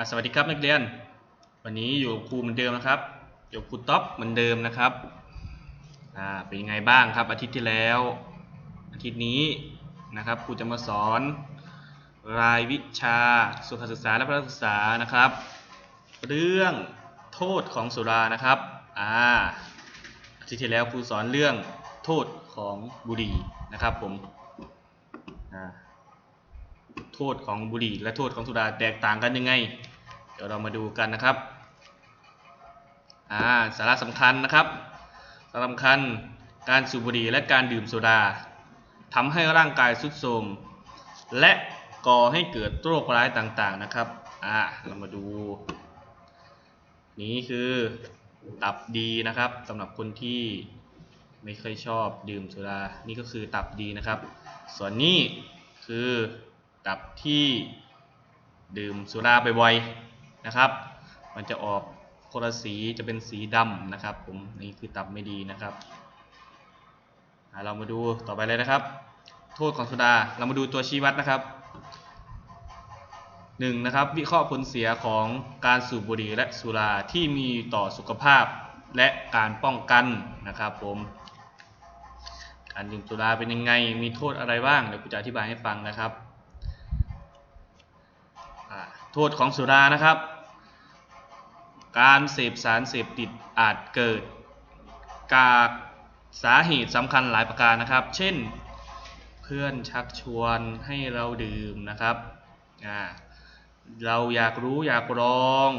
่สวัสดีครับนักเรียน วันนี้อยู่ครูเหมือนเดิมนะครับอยู่ครูท็อปเหมือนเดิมนะครับอ่าเป็นยังไงบ้างครับ อาทิตย์ที่แล้ว อาทิตย์นี้นะครับครูจะมาสอน รายวิชาสุขศึกษาและพระศึกษานะครับ เรื่องโทษของสุรานะครับอ่าอาทิตย์ที่แล้วครูสอนเรื่องโทษของบุหรี่นะครับผมอ่าโทษของบุหรี่และโทษของสุราแตกต่างกันยังไง ดี๋ยวเรามาดูกันนะครับอ่าสาระสำคัญนะครับสาระสำคัญการสูบบุหรี่และการดื่มโซดาทำให้ร่างกายทรุดโทรมและก่อให้เกิดโรคร้ายต่างๆนะครับอ่าเรามาดู นี้คือตับดีนะครับสำหรับคนที่ไม่เคยชอบดื่มสุรา นี่ก็คือตับดีนะครับ ส่วนนี้คือตับที่ดื่มสุราบ่อยๆ นะครับ มันจะออกคนละสีจะเป็นสีดำนะครับ ผมนี่คือตับไม่ดีนะครับเรามาดูต่อไปเลยนะครับ โทษของสุราเรามาดูตัวชี้วัดนะครับหนึ่งนะครับวิเคราะห์ผลเสียของการสูบบุหรี่และสุราที่มีต่อสุขภาพและการป้องกันนะครับผม การดื่มสุราเป็นยังไงมีโทษอะไรบ้างเดี๋ยวกูจะอธิบายให้ฟังนะครับ โทษของสุรานะครับ การเสพสารเสพติดอาจเกิดจากสาเหตุสำคัญหลายประการนะครับ เช่น เพื่อนชักชวนให้เราดื่มนะครับ เราอยากรู้อยากลอง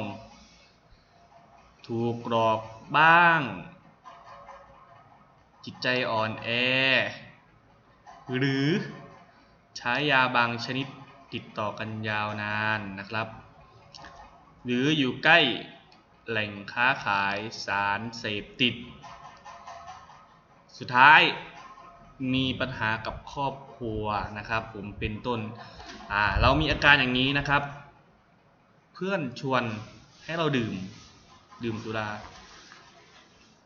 ถูกกรอกบ้าง จิตใจอ่อนแอ หรือใช้ยาบางชนิด ติดต่อกันยาวนานนะครับ หรืออยู่ใกล้แหล่งค้าขายสารเสพติด สุดท้ายมีปัญหากับครอบครัวนะครับ ผมเป็นต้นอ่าเรามีอาการอย่างนี้นะครับ เพื่อนชวนให้เราดื่มดื่มสุรา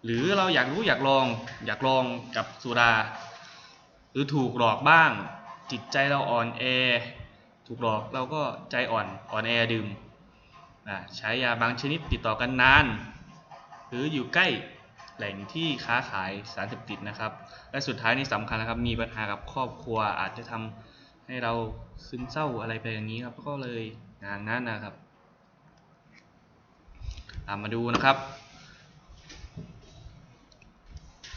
หรือเราอยากรู้อยากลองอยากลองกับสุรา หรือถูกหลอกบ้าง จิตใจเราอ่อนแอ ถูกหลอกเราก็ใจอ่อนอ่อนแอดื่มอ่าใช้ยาบางชนิดติดต่อกันนาน หรืออยู่ใกล้แหล่งที่ค้าขายสารเสพติดนะครับ และสุดท้ายนี่สำคัญนะครับ มีปัญหากับครอบครัวอาจจะทำให้เราซึมเศร้าอะไรไปอย่างนี้ครับ ก็เลยงานนั้นนะครับามาดูนะครับ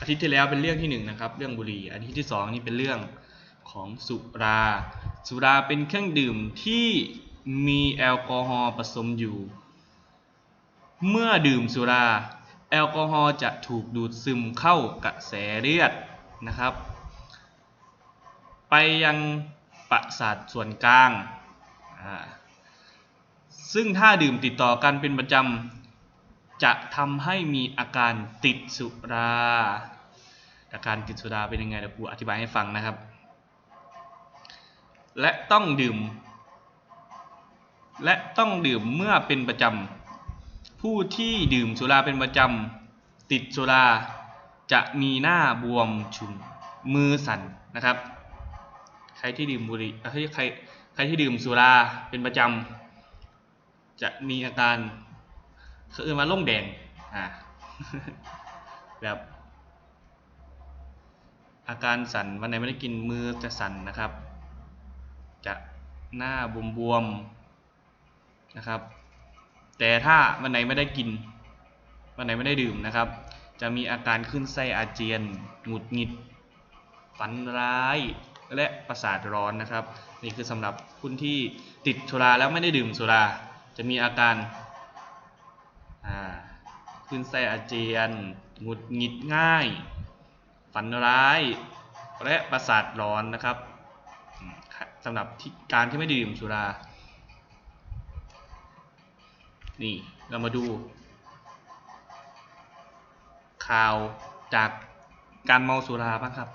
อาทิตย์ที่แล้วเป็นเรื่องที่หนึ่งนะครับเรื่องบุหรี่อาทิตย์ที่สองนี่เป็นเรื่อง ของสุรา สุราเป็นเครื่องดื่มที่มีแอลกอฮอล์ผสมอยู่ เมื่อดื่มสุรา แอลกอฮอล์จะถูกดูดซึมเข้ากระแสเลือดนะครับ ไปยังประสาทส่วนกลาง ซึ่งถ้าดื่มติดต่อกันเป็นประจำ จะทำให้มีอาการติดสุรา อาการติดสุราเป็นยังไงเดี๋ยวครูอธิบายให้ฟังนะครับ และต้องดื่ม และต้องดื่มเมื่อเป็นประจำ ผู้ที่ดื่มสุราเป็นประจำ ติดสุราจะมีหน้าบวมชุมมือสั่นนะครับ ใครที่ดื่มบุหรี่เอ้ยใครใครที่ดื่มสุราเป็นประจำ จะมีอาการคืออื่นมาล่งแดงอ่าแบบอาการสั่นวันไหนไม่ได้กินมือจะสั่นนะครับ จะหน้าบวมๆนะครับ แต่ถ้าวันไหนไม่ได้กิน วันไหนไม่ได้ดื่มนะครับ จะมีอาการขึ้นไส้อาเจียน หงุดหงิด ฝันร้าย และประสาทร้อนนะครับ นี่คือสำหรับคุณที่ติดสุราแล้วไม่ได้ดื่มสุรา จะมีอาการาขึ้นไส้อาเจียน หงุดหงิดง่าย ฝันร้าย และประสาทร้อนนะครับ สำหรับการที่ไม่ดื่มสุรา นี่เรามาดู ข่าวจากการเมาสุราบ้างครับ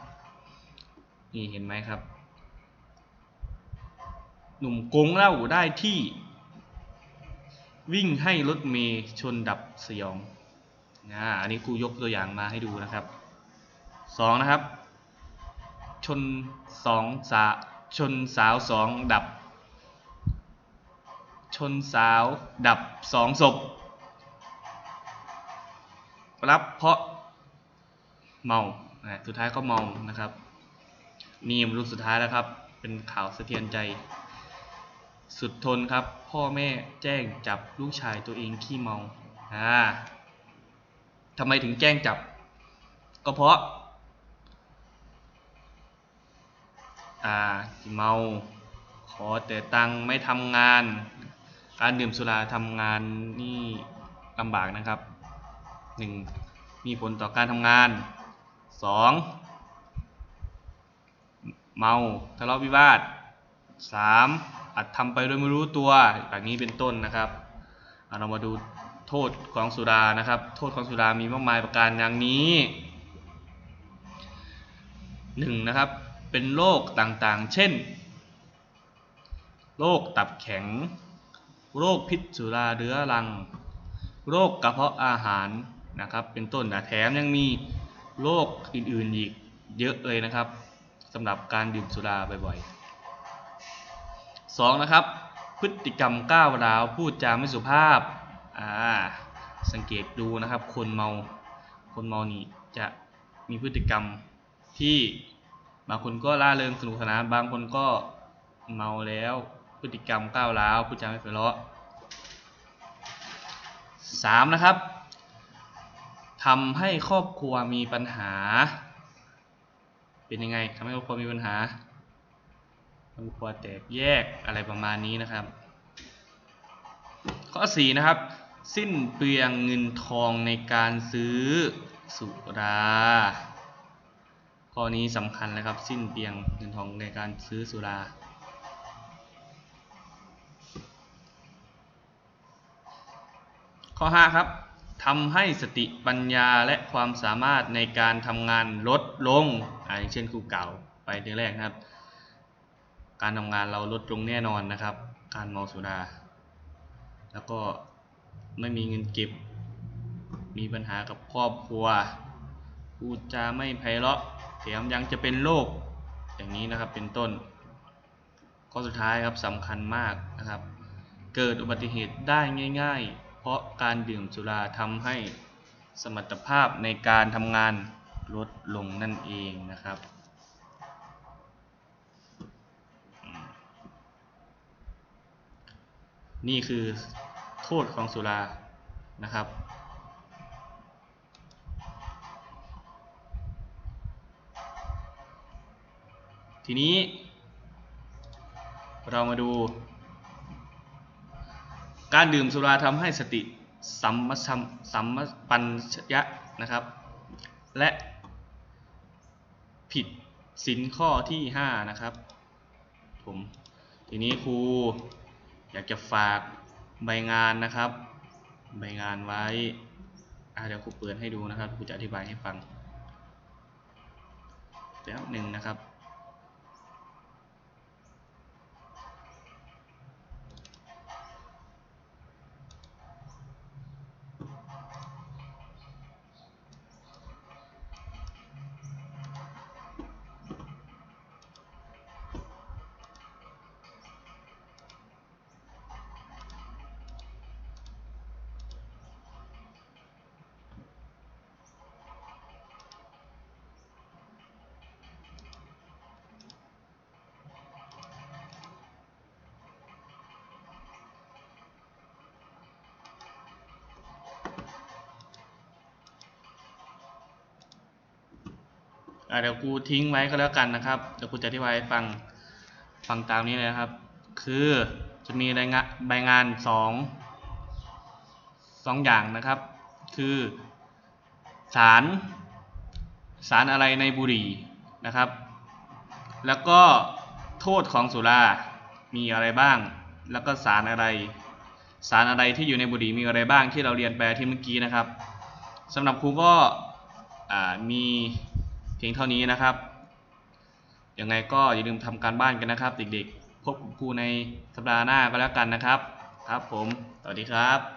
นี่เห็นไหมครับ หนุ่มกงเล้าได้ที่ วิ่งให้รถเมย์ชนดับสยองอ่าอันนี้กูยกตัวอย่างมาให้ดูนะครับสองนะครับ ชนสองสา ชนสาวสองดับ ชนสาวดับสองศพ รับเพราะเมาอะสุดท้ายก็เมานะครับ นี่มรุ่นสุดท้ายแล้วครับ เป็นข่าวสะเทือนใจ สุดทนครับ พ่อแม่แจ้งจับลูกชายตัวเองขี้เมาอ่าทำไมถึงแจ้งจับ ก็เพราะ อ่าเมา ขอแต่ตังไม่ทำงาน การดื่มสุราทำงานนี่ลำบากนะครับหนึ่งมีผลต่อการทำงานสองเมาทะเลาะวิวาทสามอาจทำไปโดยไม่รู้ตัวแบบนี้เป็นต้นนะครับเอาเรามาดูโทษของสุรานะครับ โทษของสุรามีมากมายประการอย่างนี้หนึ่งนะครับ เป็นโรคต่างๆ เช่น โรคตับแข็ง โรคพิษสุราเรื้อรัง โรคกระเพาะอาหารนะครับ เป็นต้นนะแถมยังมีโรคอื่นๆอีกเยอะเลยนะครับสำหรับการดื่มสุราบ่อยๆ 2. นะครับ พฤติกรรมก้าวร้าวพูดจาไม่สุภาพอ่าสังเกตดูนะครับ คนเมาคนเมานี่จะมีพฤติกรรมที่ บางคนก็ล่าเริงสนุกสนาน บางคนก็เมาแล้ว พฤติกรรมก้าวร้าวพูดจาไม่ไพเราะสามนะครับทำให้ครอบครัวมีปัญหา เป็นยังไงทำให้ครอบครัวมีปัญหาครอบครัวแตกแยกอะไรประมาณนี้นะครับ ข้อสี่นะครับ สิ้นเปลืองเงินทองในการซื้อสุรา ข้อนี้สำคัญนะครับ สิ้นเปลืองเงินทองในการซื้อสุรา ข้อ 5 ครับทำให้สติปัญญาและความสามารถในการทำงานลดลงอ่าอย่างเช่นครูเก่าไปทีแรกนะครับ การทำงานเราลดลงแน่นอนนะครับ การเมาสุราแล้วก็ไม่มีเงินเก็บ มีปัญหากับครอบครัว พูดจาไม่ไพเราะ แถมยังจะเป็นโรคอย่างนี้นะครับเป็นต้น ข้อสุดท้ายครับสำคัญมากนะครับ เกิดอุบัติเหตุได้ง่าย ๆ เพราะการดื่มสุราทำให้สมรรถภาพในการทำงานลดลงนั่นเองนะครับนี่คือโทษของสุรานะครับ ทีนี้ เรามาดู การดื่มสุราทำให้สติสัมมชัมสัมปัญชยะนะครับ และผิดสินข้อที่ 5 นะครับผมทีนี้ครูอยากจะฝากใบงานนะครับ ใบงานไว้อะเดี๋ยวครูเปิดให้ดูนะครับครูจะอธิบายให้ฟังแป๊บหนึ่งนะครับ เดี๋ยวกูทิ้งไว้ก็แล้วกันนะครับ เดี๋ยวกูจะอธิบายให้ฟังฟังตามนี้เลยนะครับ คือจะมีรายงานใบงานสองสองอย่างนะครับ คือสารสารอะไรในบุหรี่นะครับ แล้วก็โทษของสุรา มีอะไรบ้าง แล้วก็สารอะไร สารอะไรที่อยู่ในบุหรี่มีอะไรบ้างที่เราเรียนไปที่เมื่อกี้นะครับสำหรับครูก็มี พียงเท่านี้นะครับยังไงก็อย่าลืมทำการบ้านกันนะครับ เด็กๆ พบกับครูในสัปดาห์หน้าก็แล้วกันนะครับ ครับผม สวัสดีครับ